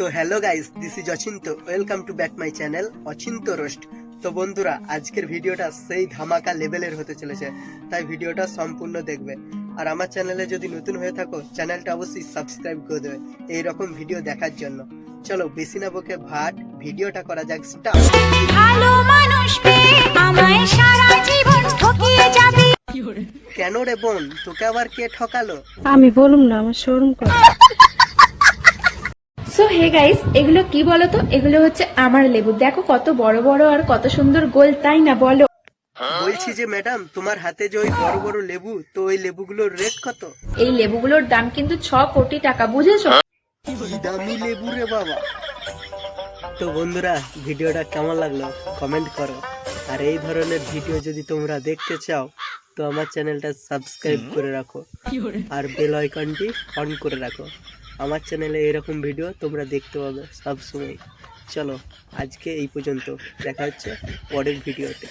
তো hello guys this is Achinta welcome to back my channel Achinta roast তো বন্ধুরা আজকের ভিডিওটা সেই ধামাকা লেভেলের হতে চলেছে তাই ভিডিওটা সম্পূর্ণ দেখবে। আর আমার চ্যানেলে যদি নতুন হয়ে থাকো চ্যানেলটা অবশ্যই সাবস্ক্রাইব করে দেবে এই রকম ভিডিও দেখার জন্য। চলো বেশি না বকে ভাট ভিডিওটা করা যাক স্টার্ট ভালো মানুষ আমায় সারা জীবন ঠকিয়ে যাবি। কেন রে বোন তোকে আবার কে ঠকালো? আমি বলুম না আমার শোরুম করে। সো হে গাইস এগুলো কি বলো তো এগুলো হচ্ছে আমার লেবু। দেখো কত বড় বড় আর কত সুন্দর গোল তাই না বলো? বলছি যে ম্যাডাম তোমার হাতে যে ওই বড় বড় লেবু তো ওই লেবুগুলোর রেট কত? এই লেবুগুলোর দাম কিন্তু ছ কোটি টাকা বুঝেছ? কি দামি লেবু রে বাবা। তো বন্ধুরা ভিডিওটা কেমন লাগল? কমেন্ট করো। আর এই ধরনের ভিডিও যদি তোমরা দেখতে চাও তো আমার চ্যানেলটা সাবস্ক্রাইব করে রাখো। আর বেল আইকনটি অন করে রাখো। আমার চ্যানেলে এরকম ভিডিও তোমরা দেখতে পাবে সবসময় চলো, আজকে এই পর্যন্ত। দেখা হচ্ছে পরের ভিডিওতে